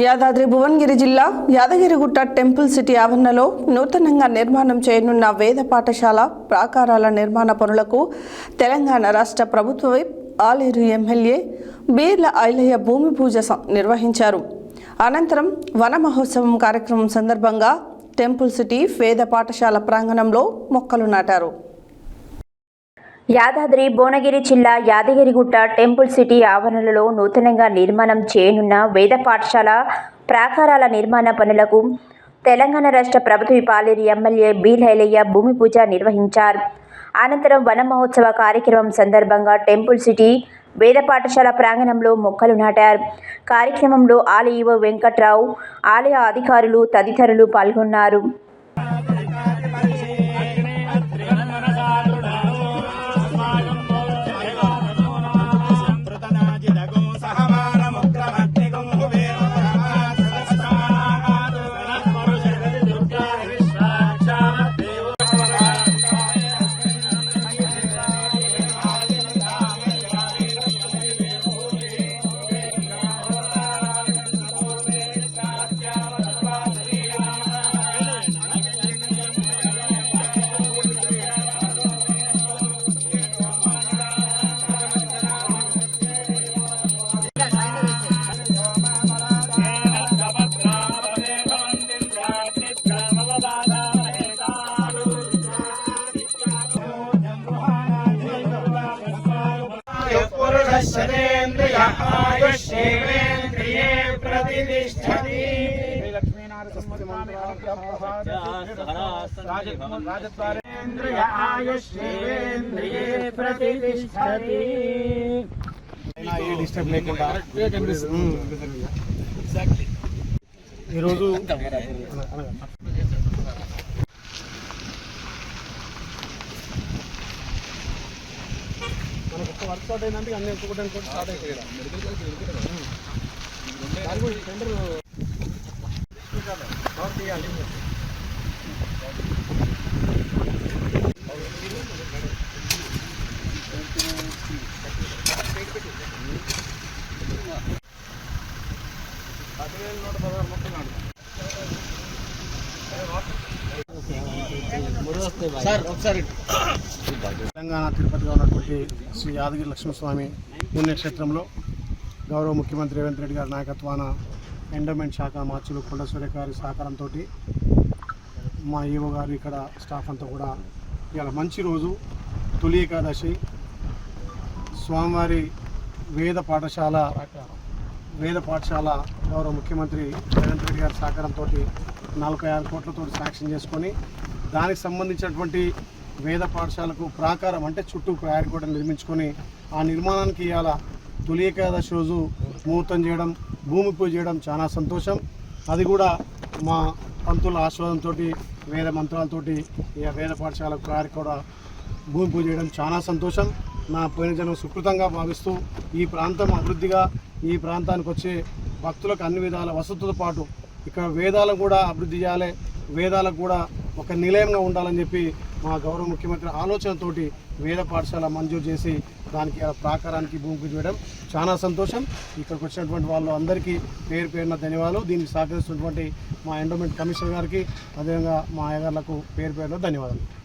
యాదాద్రి భువనగిరి జిల్లా Yadagirigutta temple city ఆవరణలో నూతనంగా నిర్మాణం చేయనున్న వేద పాఠశాల ప్రాకారాల నిర్మాణ పనులకు తెలంగాణ రాష్ట్ర ప్రభుత్వ ఆలేరు ఎమ్మెల్యే బీర్ల ఐలయ్య భూమి పూజ స- నిర్వహించారు. అనంతరం వన మహోత్సవం కార్యక్రమం సందర్భంగా టెంపుల్ సిటీ వేద పాఠశాల ప్రాంగణంలో మొక్కలు నాటారు. యాదాద్రి భువనగిరి జిల్లా యాదగిరిగుట్ట టెంపుల్ సిటీ ఆవరణలో నూతనంగా నిర్మాణం చేయనున్న వేద పాఠశాల ప్రాకారాల నిర్మాణ పనులకు తెలంగాణ రాష్ట్ర ప్రభుత్వ పాలేరు ఎమ్మెల్యే బి లైలయ్య భూమి పూజ నిర్వహించారు. అనంతరం వన మహోత్సవ కార్యక్రమం సందర్భంగా టెంపుల్ సిటీ వేద పాఠశాల ప్రాంగణంలో మొక్కలు నాటారు. కార్యక్రమంలో ఆలయ వెంకట్రావు ఆలయ అధికారులు తదితరులు పాల్గొన్నారు. పురుషశరేంద్రియ ఆయుష్యేంద్రియే ప్రతిష్టతి రాజద్వారేంద్రియ ఆయుష్యేంద్రియే ప్రతిష్టతి ఈరోజు మనకు ఒక వర్క్ స్టార్ట్ అయిందంటే అన్ని ఇంకొకటి ఇంకోటి స్టార్ట్ ఇక్కడ. దాని గురించి టెండర్ స్టార్ట్ చేయాలి పదివేల నూట పదహారు మొక్కలు నాటు సార్ ఒకసారి తెలంగాణ తిరుపతిగా ఉన్నటువంటి శ్రీ యాదగిరి లక్ష్మణస్వామి పుణ్యక్షేత్రంలో గౌరవ ముఖ్యమంత్రి రేవంత్ రెడ్డి గారి నాయకత్వాన ఎండోమెంట్ శాఖ మార్చులు కొండ సూర్య గారి సహకారంతో మా ఈవో గారు ఇక్కడ స్టాఫ్ అంతా కూడా ఇవాళ మంచి రోజు. తొలి ఏకాదశి. స్వామివారి వేద పాఠశాల వేద పాఠశాల గౌరవ ముఖ్యమంత్రి రేవంత్ రెడ్డి గారి సహకారంతో నలభై ఆరు కోట్లతో శాంక్షన్ చేసుకొని దానికి సంబంధించినటువంటి వేద పాఠశాలకు ప్రాకారం అంటే చుట్టూ ప్రయారి కూడా నిర్మించుకొని ఆ నిర్మాణానికి ఇవాళ తొలి ఏకాదశి రోజు ముహూర్తం చేయడం భూమి పూజ చేయడం చాలా సంతోషం. అది కూడా మా పంతుల ఆశీర్వాదంతో వేద మంత్రాలతోటి ఈ వేద పాఠశాలకు ప్రయారి కూడా భూమి పూజ చేయడం చాలా సంతోషం. నా పోయిన జనం సుకృతంగా భావిస్తూ ఈ ప్రాంతం అభివృద్ధిగా ఈ ప్రాంతానికి వచ్చే భక్తులకు అన్ని విధాల వసతులతో పాటు ఇక్కడ వేదాలను కూడా అభివృద్ధి చేయాలి. వేదాలకు కూడా ఒక నిలయంగా ఉండాలని చెప్పి మా గౌరవ ముఖ్యమంత్రి ఆలోచనతోటి వేద పాఠశాల మంజూరు చేసి దానికి ఆ ప్రాకారానికి భూమి పూజ చేయడం చాలా సంతోషం. ఇక్కడికి వచ్చినటువంటి వాళ్ళు అందరికీ పేరు పేరున ధన్యవాదాలు. దీనికి సహకరిస్తున్నటువంటి మా ఎండోమెంట్ కమిషనర్ గారికి అదేవిధంగా మా అయ్యగారులకు పేరు పేరున ధన్యవాదాలు.